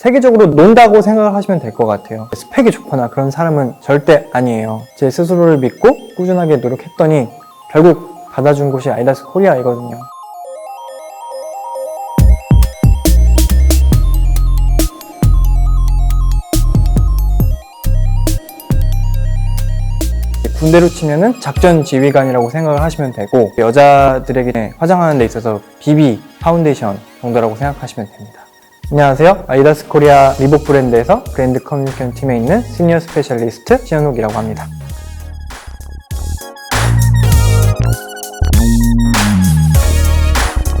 세계적으로 논다고 생각을 하시면 될 것 같아요. 스펙이 좋거나 그런 사람은 절대 아니에요. 제 스스로를 믿고 꾸준하게 노력했더니 결국 받아준 곳이 아이다스 코리아이거든요. 군대로 치면은 작전 지휘관이라고 생각을 하시면 되고 여자들에게 화장하는 데 있어서 BB 파운데이션 정도라고 생각하시면 됩니다. 안녕하세요. 아이다스 코리아 리복 브랜드에서 브랜드 커뮤니케이션 팀에 있는 시니어 스페셜리스트 신현욱이라고 합니다.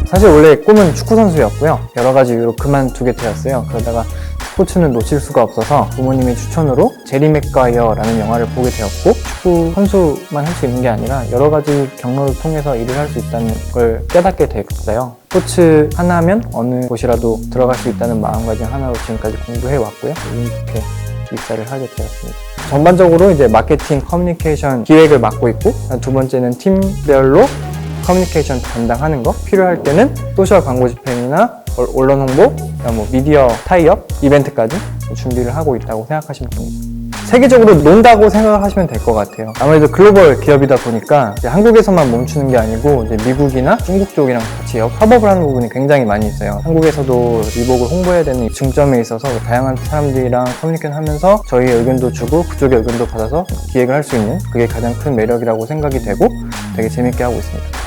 사실 원래 꿈은 축구 선수였고요. 여러 가지 이유로 그만두게 되었어요. 그러다가 스포츠는 놓칠 수가 없어서 부모님의 추천으로 제리 맥과이어라는 영화를 보게 되었고 축구 선수만 할 수 있는 게 아니라 여러 가지 경로를 통해서 일을 할 수 있다는 걸 깨닫게 됐어요. 스포츠 하나면 어느 곳이라도 들어갈 수 있다는 마음가짐 하나로 지금까지 공부해 왔고요. 운 좋게 입사를 하게 되었습니다. 전반적으로 이제 마케팅 커뮤니케이션 기획을 맡고 있고 두 번째는 팀별로 커뮤니케이션 담당하는 거 필요할 때는 소셜 광고 집행이나 얼- 언론 홍보, 뭐 미디어 타이업, 이벤트까지 준비를 하고 있다고 생각하시면 됩니다. 세계적으로 논다고 생각을 하시면 될 것 같아요. 아무래도 글로벌 기업이다 보니까 한국에서만 멈추는 게 아니고 미국이나 중국 쪽이랑 같이 협업을 하는 부분이 굉장히 많이 있어요. 한국에서도 리복을 홍보해야 되는 중점에 있어서 다양한 사람들이랑 커뮤니케이션 하면서 저희의 의견도 주고 그쪽의 의견도 받아서 기획을 할 수 있는 그게 가장 큰 매력이라고 생각이 되고 되게 재밌게 하고 있습니다.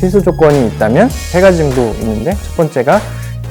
필수 조건이 있다면 세 가지 정도 있는데 첫 번째가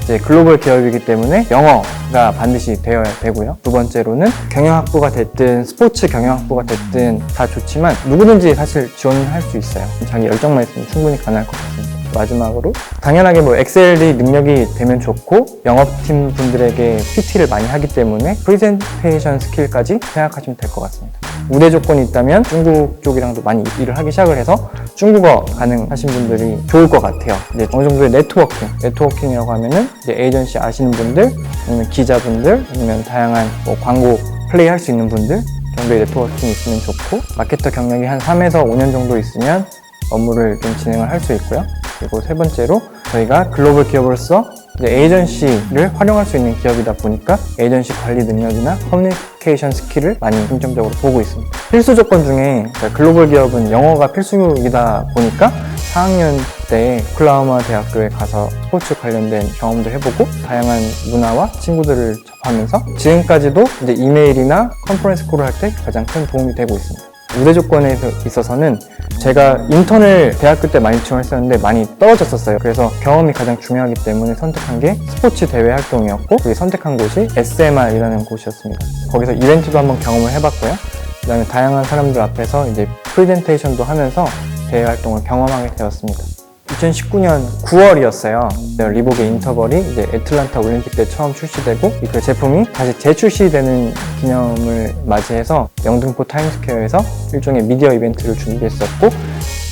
이제 글로벌 기업이기 때문에 영어가 반드시 되어야 되고요. 두 번째로는 경영학부가 됐든 스포츠 경영학부가 됐든 다 좋지만 누구든지 사실 지원할 수 있어요. 자기 열정만 있으면 충분히 가능할 것 같습니다. 마지막으로 당연하게 뭐 엑셀이 능력이 되면 좋고 영업팀 분들에게 PT를 많이 하기 때문에 프레젠테이션 스킬까지 생각하시면 될 것 같습니다. 우대 조건이 있다면 중국 쪽이랑도 많이 일을 하기 시작을 해서 중국어 가능하신 분들이 좋을 것 같아요. 이제 어느 정도의 네트워킹, 네트워킹이라고 하면은 이제 에이전시 아시는 분들, 아니면 기자분들, 아니면 다양한 뭐 광고 플레이 할 수 있는 분들 정도의 네트워킹이 있으면 좋고 마케터 경력이 한 3에서 5년 정도 있으면 업무를 좀 진행을 할 수 있고요. 그리고 세 번째로 저희가 글로벌 기업으로서 에이전시를 활용할 수 있는 기업이다 보니까 에이전시 관리 능력이나 커뮤니케이션 스킬을 많이 중점적으로 보고 있습니다. 필수 조건 중에 글로벌 기업은 영어가 필수이다 보니까 4학년 때 오클라호마 대학교에 가서 스포츠 관련된 경험도 해보고 다양한 문화와 친구들을 접하면서 지금까지도 이제 이메일이나 컨퍼런스 콜을 할 때 가장 큰 도움이 되고 있습니다. 우대 조건에 있어서는 제가 인턴을 대학교 때 많이 지원했었는데 많이 떨어졌었어요. 그래서 경험이 가장 중요하기 때문에 선택한 게 스포츠 대회 활동이었고 그게 선택한 곳이 SMR이라는 곳이었습니다. 거기서 이벤트도 한번 경험을 해봤고요. 그다음에 다양한 사람들 앞에서 이제 프레젠테이션도 하면서 대회 활동을 경험하게 되었습니다. 2019년 9월이었어요. 리복의 인터벌이 이제 애틀란타 올림픽 때 처음 출시되고 그 제품이 다시 재출시되는 기념을 맞이해서 영등포 타임스퀘어에서 일종의 미디어 이벤트를 준비했었고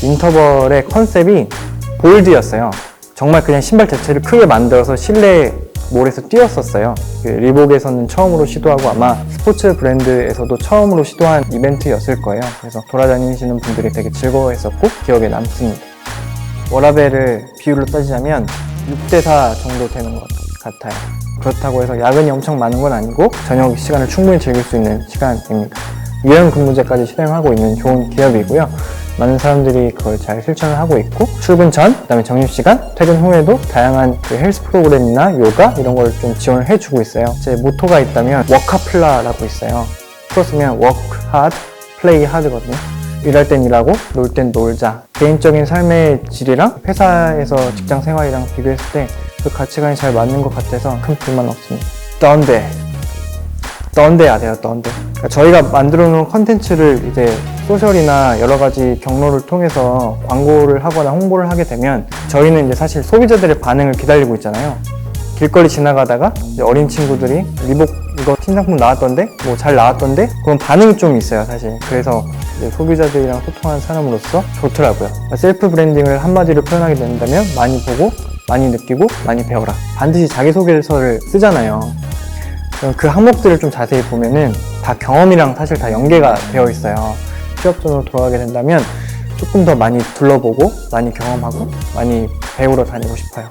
인터벌의 컨셉이 볼드였어요. 정말 그냥 신발 자체를 크게 만들어서 실내 몰에서 뛰었었어요. 그 리복에서는 처음으로 시도하고 아마 스포츠 브랜드에서도 처음으로 시도한 이벤트였을 거예요. 그래서 돌아다니시는 분들이 되게 즐거워했었고 기억에 남습니다. 워라벨을 비율로 따지자면 6대4 정도 되는 것 같아요. 그렇다고 해서 야근이 엄청 많은 건 아니고 저녁 시간을 충분히 즐길 수 있는 시간입니다. 유연 근무제까지 실행하고 있는 좋은 기업이고요. 많은 사람들이 그걸 잘 실천을 하고 있고 출근 전, 그다음에 점심 시간, 퇴근 후에도 다양한 그 헬스 프로그램이나 요가 이런 걸 좀 지원을 해주고 있어요. 제 모토가 있다면 워카플라라고 있어요. 풀었으면 work hard, play hard거든요. 일할 땐 일하고 놀 땐 놀자. 개인적인 삶의 질이랑 회사에서 직장 생활이랑 비교했을 때 그 가치관이 잘 맞는 것 같아서 큰 불만 없습니다. 던데. 던데야 돼요, 던데. 그러니까 저희가 만들어 놓은 컨텐츠를 이제 소셜이나 여러 가지 경로를 통해서 광고를 하거나 홍보를 하게 되면 저희는 이제 사실 소비자들의 반응을 기다리고 있잖아요. 길거리 지나가다가 어린 친구들이 리복 이거 신상품 나왔던데? 뭐 잘 나왔던데? 그런 반응이 좀 있어요 사실. 그래서 소비자들이랑 소통하는 사람으로서 좋더라고요. 셀프 브랜딩을 한마디로 표현하게 된다면 많이 보고 많이 느끼고 많이 배워라. 반드시 자기소개서를 쓰잖아요. 그 항목들을 좀 자세히 보면은 다 경험이랑 사실 다 연계가 되어 있어요. 취업전으로 돌아가게 된다면 조금 더 많이 둘러보고 많이 경험하고 많이 배우러 다니고 싶어요.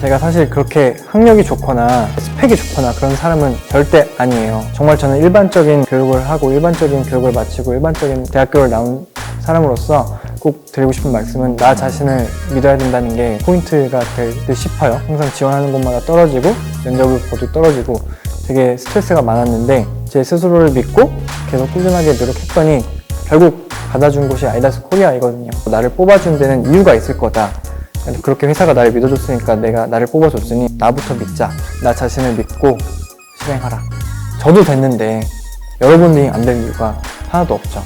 제가 사실 그렇게 학력이 좋거나 스펙이 좋거나 그런 사람은 절대 아니에요. 정말 저는 일반적인 교육을 하고 일반적인 교육을 마치고 일반적인 대학교를 나온 사람으로서 꼭 드리고 싶은 말씀은 나 자신을 믿어야 된다는 게 포인트가 될 듯 싶어요. 항상 지원하는 곳마다 떨어지고 면접을 보도 떨어지고 되게 스트레스가 많았는데 제 스스로를 믿고 계속 꾸준하게 노력했더니 결국 받아준 곳이 아이다스 코리아이거든요. 나를 뽑아준 데는 이유가 있을 거다. 그렇게 회사가 나를 믿어줬으니까 내가 나를 뽑아줬으니 나부터 믿자. 나 자신을 믿고 실행하라. 저도 됐는데 여러분들이 안될 이유가 하나도 없죠.